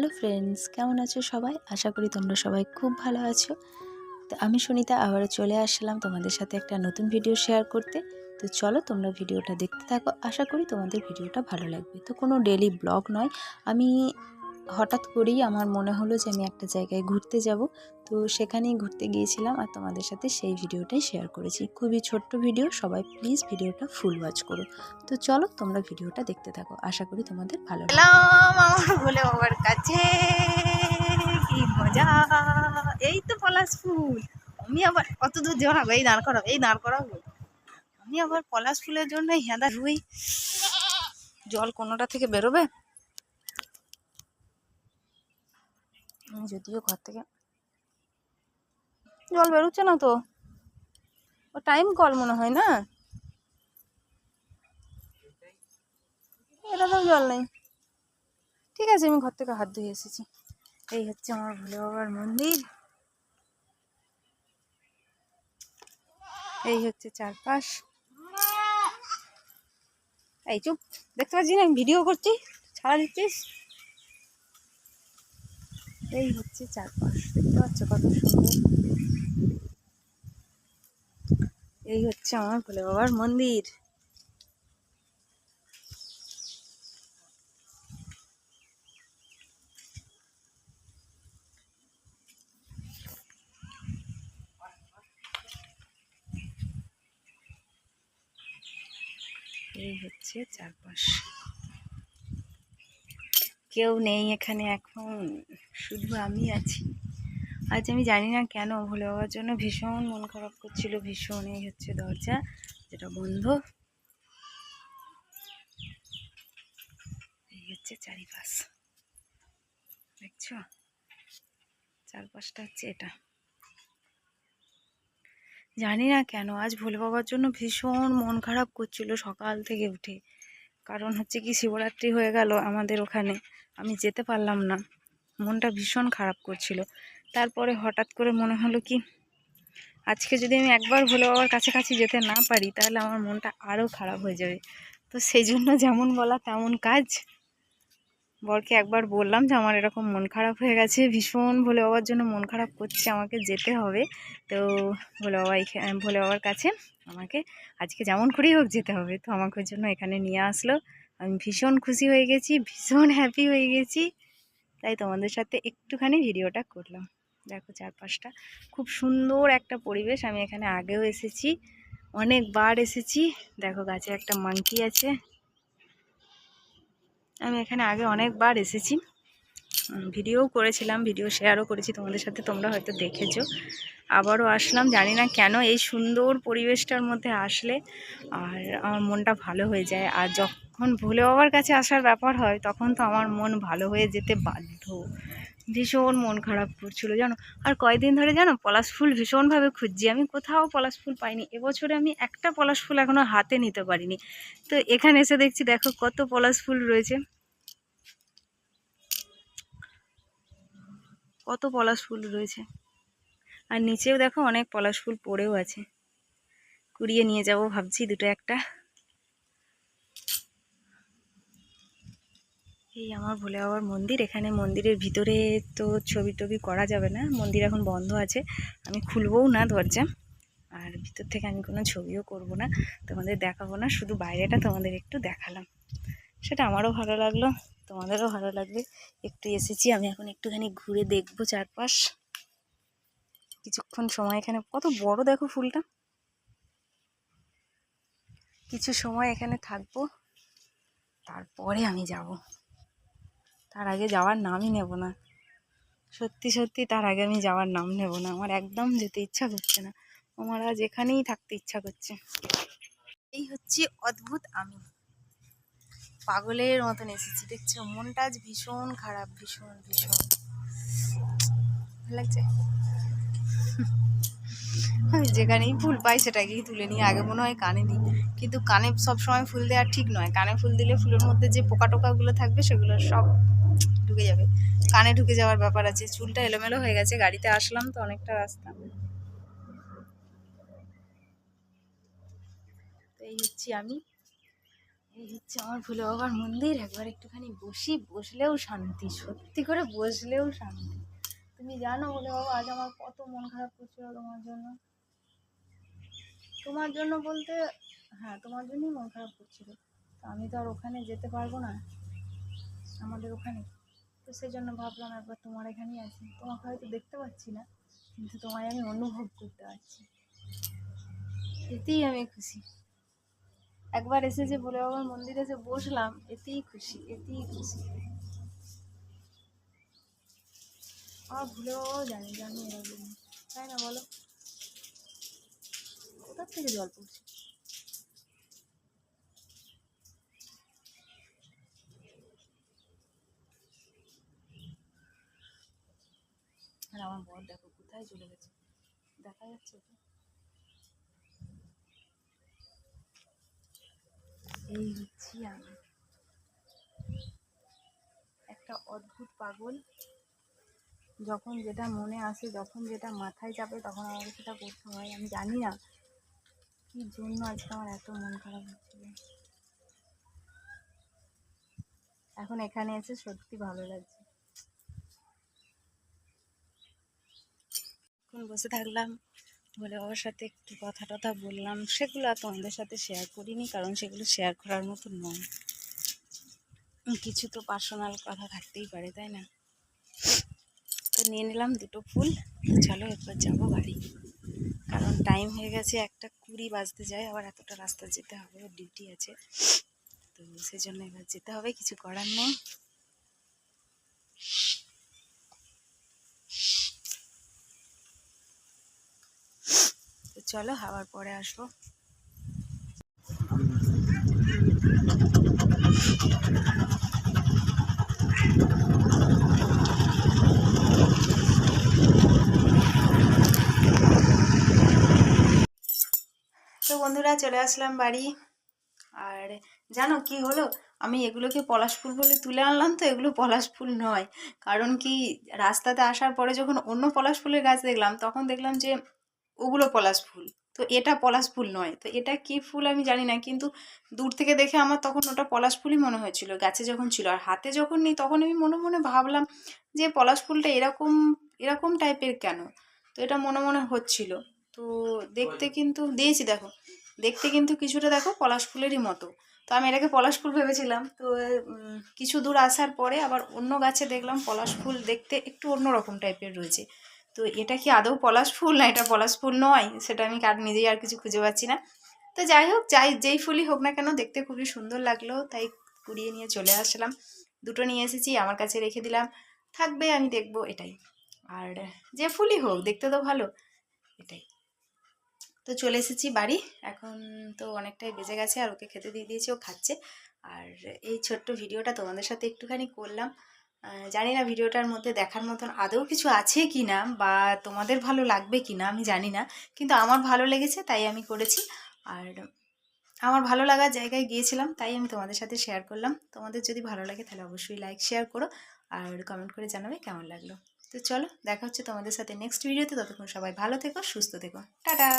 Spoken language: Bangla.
হ্যালো ফ্রেন্ডস, কেমন আছো সবাই? আশা করি তোমরা সবাই খুব ভালো আছো। তো আমি সুনিতা, আবারও চলে আসলাম তোমাদের সাথে একটা নতুন ভিডিও শেয়ার করতে। তো চলো তোমরা ভিডিওটা দেখতে থাকো। আশা করি তোমাদের ভিডিওটা ভালো লাগবে। তো কোনো ডেলি ব্লগ নয়। আমি হঠাৎ করেই আমার মনে হলো যে আমি একটা জায়গায় ঘুরতে যাব। তো সেখানেই ঘুরতে গিয়েছিলাম আর তোমাদের সাথে সেই ভিডিওটাই শেয়ার করেছি। খুবই ছোট্ট ভিডিও, সবাই প্লিজ ভিডিওটা ফুল ওয়াচ করো। তো চলো তোমরা ভিডিওটা দেখতে থাকো। আশা করি তোমাদের ভালো আমার বাবার কাছে, কি মজা। এই তো পলাশ ফুল। আমি আবার কত দূর জড়াবো এই দাঁড় করাবো এই দাঁড় করাবো আমি আবার পলাশ ফুলের জন্য হেঁদা রুই। জল কোনোটা থেকে বেরোবে আমি যদিও ঘর থেকে জল বেরোচ্ছে না তো। ও টাইম কল মনে হয় না? এটা তো জল নেই। ঠিক আছে, আমি ঘর থেকে হাত ধুয়ে এসেছি। এই হচ্ছে আমার ভোলে বাবার মন্দির। এই হচ্ছে চারপাশ। এই চুপ, দেখতে পাচ্ছি না? ভিডিও করছি, ছাড়া দিচ্ছিস? এই হচ্ছে চারপাশ। দেখতে পাচ্ছ কত সুন্দর? এই হচ্ছে আমার ভোলে বাবার মন্দির। এই হচ্ছে চারপাশ। কেউ নেই এখানে এখন, শুধু আমি আছি। আজ আমি জানি না কেন, ভুলে বাবার জন্য ভীষণ মন খারাপ করছিল, ভীষণ এই হচ্ছে দরজা, যেটা বন্ধ। এই হচ্ছে চারিপাশ। দেখছ? চারপাশটা হচ্ছে এটা। জানি না কেন, আজ ভোলে বাবার জন্য ভীষণ মন খারাপ করছিল সকাল থেকে উঠে। কারণ হচ্ছে কি, শিবরাত্রি হয়ে গেল আমাদের ওখানে। আমি যেতে পারলাম না। মনটা ভীষণ খারাপ করছিল। তারপরে হঠাৎ করে মনে হলো কি, আজকে যদি আমি একবার ভোলে বাবার কাছাকাছি যেতে না পারি, তাহলে আমার মনটা আরও খারাপ হয়ে যাবে। তো সেই জন্য যেমন বলা তেমন কাজ। বরকে একবার বললাম যে, আমার এরকম মন খারাপ হয়ে গেছে। ভীষণ ভোলে বাবার জন্য মন খারাপ করছে, আমাকে যেতে হবে। তো ভোলে বাবা ভোলে বাবার কাছে আমাকে আজকে যেমন করেই হোক যেতে হবে। তো আমাকে জন্য এখানে নিয়ে আসলো। আমি ভীষণ খুশি হয়ে গেছি, ভীষণ হ্যাপি হয়ে গেছি। তাই তোমাদের সাথে একটুখানি ভিডিওটা করলাম। দেখো চারপাশটা খুব সুন্দর একটা পরিবেশ, আমি এখানে আগেও এসেছি, অনেকবার এসেছি। দেখো গাছে একটা মাংকি আছে। আমি এখানে আগে অনেকবার এসেছি। ভিডিও করেছিলাম, ভিডিও শেয়ারও করেছি, তোমাদের সাথে তোমরা হয়তো দেখেছ। আবারও আসলাম, জানি না কেন এই সুন্দর পরিবেশটার মধ্যে আসলে আর আমার মনটা ভালো হয়ে যায়। আর যখন ভুলে বাবার কাছে আসার ব্যাপার হয়, তখন তো আমার মন ভালো হয়ে যেতে বাধ্য। ভীষণ মন খারাপ করছিল, জানো? আর কয়দিন ধরে জানো, পলাশ ফুল ভীষণভাবে খুঁজছি। আমি কোথাও পলাশ ফুল পাইনি। এবছরে আমি একটা পলাশ ফুল এখনও হাতে নিতে পারিনি। তো এখানে এসে দেখছি, দেখো কত পলাশ ফুল রয়েছে। কত পলাশ ফুল রয়েছে। আর নিচেও দেখো অনেক পলাশ ফুল পড়েও আছে। কুড়িয়ে নিয়ে যাব ভাবছি দুটো একটা। এই আমার ভোলে বাবার মন্দির, এখানে মন্দিরের ভিতরে তো ছবি টবি করা যাবে না। মন্দির এখন বন্ধ আছে। আমি খুলবও না দরজা। আর ভিতর থেকে আমি কোনো ছবিও করব না। তোমাদের দেখাবো না, শুধু বাইরেটা তোমাদের একটু দেখালাম। সেটা আমারও ভালো লাগল। তোমাদেরও ভালো লাগবে। একটু এসেছি, আমি এখন একটুখানি ঘুরে দেখব চারপাশ। কিছুক্ষণ সময় এখানে, কত বড় দেখো ফুলটা। কিছু সময় এখানে থাকব, তারপরে আমি যাব। তার আগে যাওয়ার নামই নেব না। সত্যি সত্যি তার আগে আমি যাওয়ার নাম নেব না। আমার একদম যেতে ইচ্ছা করছে না। আমার আজ এখানেই থাকতে ইচ্ছা করছে। এই হচ্ছে অদ্ভুত আমি। পাগলের মতন এসেছি। দেখছ, মনটা আজ ভীষণ খারাপ, ভীষণ ভীষণ। ভালো লাগছে? আমি যেখানেই ফুল পাই সেটাকেই তুলে নিয়ে আগে মনে হয় কানে দিই। কিন্তু কানে সব সময় ফুল দেওয়া ঠিক নয়। কানে ফুল দিলে ফুলের মধ্যে যে পোকা টোকাগুলো থাকবে সেগুলো সব ঢুকে যাবে। কানে ঢুকে যাওয়ার ব্যাপার আছে। চুলটা এলোমেলো হয়ে গেছে। গাড়িতে আসলাম তো অনেকটা রাস্তা। এই হচ্ছি আমি। এই হচ্ছে আমার ভুলে বাবার মন্দির। একবার একটুখানি বসি, বসলেও শান্তি, সত্যি করে বসলেও শান্তি। তুমি জানো বলে বাবা, আজ আমার কত মন খারাপ করছিল তোমার জন্য। তোমার জন্য বলতে হ্যাঁ তোমার জন্যই মন খারাপ করছিল। তো আমি তো আর ওখানে যেতে পারব না, আমাদের ওখানে। তো সেই জন্য ভাবলাম একবার তোমার এখানেই আছি তোমাকে হয়তো দেখতে পাচ্ছি না, কিন্তু তোমায় আমি অনুভব করতে পারছি। এতেই আমি খুশি। একবার এসে যে ভোলে বাবার মন্দিরে যে বসলাম, এতেই খুশি এতেই খুশি। আর ভুলে বাবাও জানি আমি এরকম। তাই না বলো? কোথার থেকে জল পড়ছে? আর আমার বর দেখো কোথায় চলে গেছে? দেখা যাচ্ছে তো এই হচ্ছি আমি। একটা অদ্ভুত পাগল। যখন যেটা মনে আসে, যখন যেটা মাথায় চাপে, তখন আমাকে সেটা করতে হয়। আমি জানি না কি জন্য আজকে আমার এত মন খারাপ হচ্ছিল। এখন এখানে এসে সত্যি ভালো লাগছে। এখন বসে থাকলাম। বলে ওর সাথে একটু কথা টথা বললাম, সেগুলো তোমাদের সাথে শেয়ার করিনি কারণ সেগুলো শেয়ার করার মতো নয়। কিছু তো পার্সোনাল কথা থাকতেই পারে, তাই না? তো নিয়ে নিলাম দুটো ফুল, চলো একবার যাব বাড়ি। কারণ টাইম হয়ে গেছে, একটা কুড়ি বাজতে যায়, আবার এতটা রাস্তা যেতে হবে ডিউটি আছে। তো সেই জন্য এবার যেতে হবে, কিছু করার নেই। চলো আবার পরে আসব। তো বন্ধুরা চলে আসলাম বাড়ি। আর জানো কি হলো? আমি এগুলোকে পলাশ ফুল বলে তুলে আনলাম তো এগুলো পলাশ ফুল নয়। কারণ কি, রাস্তাতে আসার পরে যখন অন্য পলাশ ফুলের গাছ দেখলাম, তখন দেখলাম যে ওগুলো পলাশ ফুল। তো এটা পলাশ ফুল নয়। তো এটা কি ফুল আমি জানি না কিন্তু দূর থেকে দেখে আমার তখন ওটা পলাশ ফুলই মনে হয়েছিল গাছে যখন ছিল। আর হাতে যখন নিই তখন আমি মনে মনে ভাবলাম যে পলাশ ফুলটা এরকম এরকম টাইপের কেন? তো এটা মনে মনে হচ্ছিল। তো দেখতে কিন্তু দিয়েছি দেখো দেখতে কিন্তু কিছুটা দেখো পলাশ ফুলেরই মতো। তো আমি এটাকে পলাশ ফুল ভেবেছিলাম। তো কিছু দূর আসার পরে আবার অন্য গাছে দেখলাম পলাশ ফুল দেখতে একটু অন্য রকম টাইপের রয়েছে। তো এটা কি আদৌ পলাশ ফুল না এটা পলাশ ফুল নয়? সেটা আমি কার নিজেই আর কিছু খুঁজে পাচ্ছি না। তো যাই হোক, যাই, যেই ফুলই হোক না কেন দেখতে খুবই সুন্দর লাগল, তাই কুড়িয়ে নিয়ে চলে আসলাম। দুটো নিয়ে এসেছি, আমার কাছে রেখে দিলাম। থাকবে, আমি দেখব এটাই। আর যে ফুলই হোক, দেখতে তো ভালো, এটাই। তো চলে এসেছি বাড়ি, এখন তো অনেকটাই বেজে গেছে আর ওকে খেতে দিয়ে দিয়েছি, ও খাচ্ছে। আর এই ছোট্ট ভিডিওটা তোমাদের সাথে একটুখানি করলাম। জানি না ভিডিওটার মধ্যে দেখার মতন আদৌ কিছু আছে কি না বা তোমাদের ভালো লাগবে কি না আমি জানি না, কিন্তু আমার ভালো লেগেছে তাই আমি করেছি। আর আমার ভালো লাগার জায়গায় গিয়েছিলাম, তাই আমি তোমাদের সাথে শেয়ার করলাম। তোমাদের যদি ভালো লাগে তাহলে অবশ্যই লাইক শেয়ার করো আর কমেন্ট করে জানাবে কেমন লাগল। তো চলো, দেখা হচ্ছে তোমাদের সাথে নেক্সট ভিডিওতে ততক্ষণ সবাই ভালো থেকো, সুস্থ থেকো। টাটা!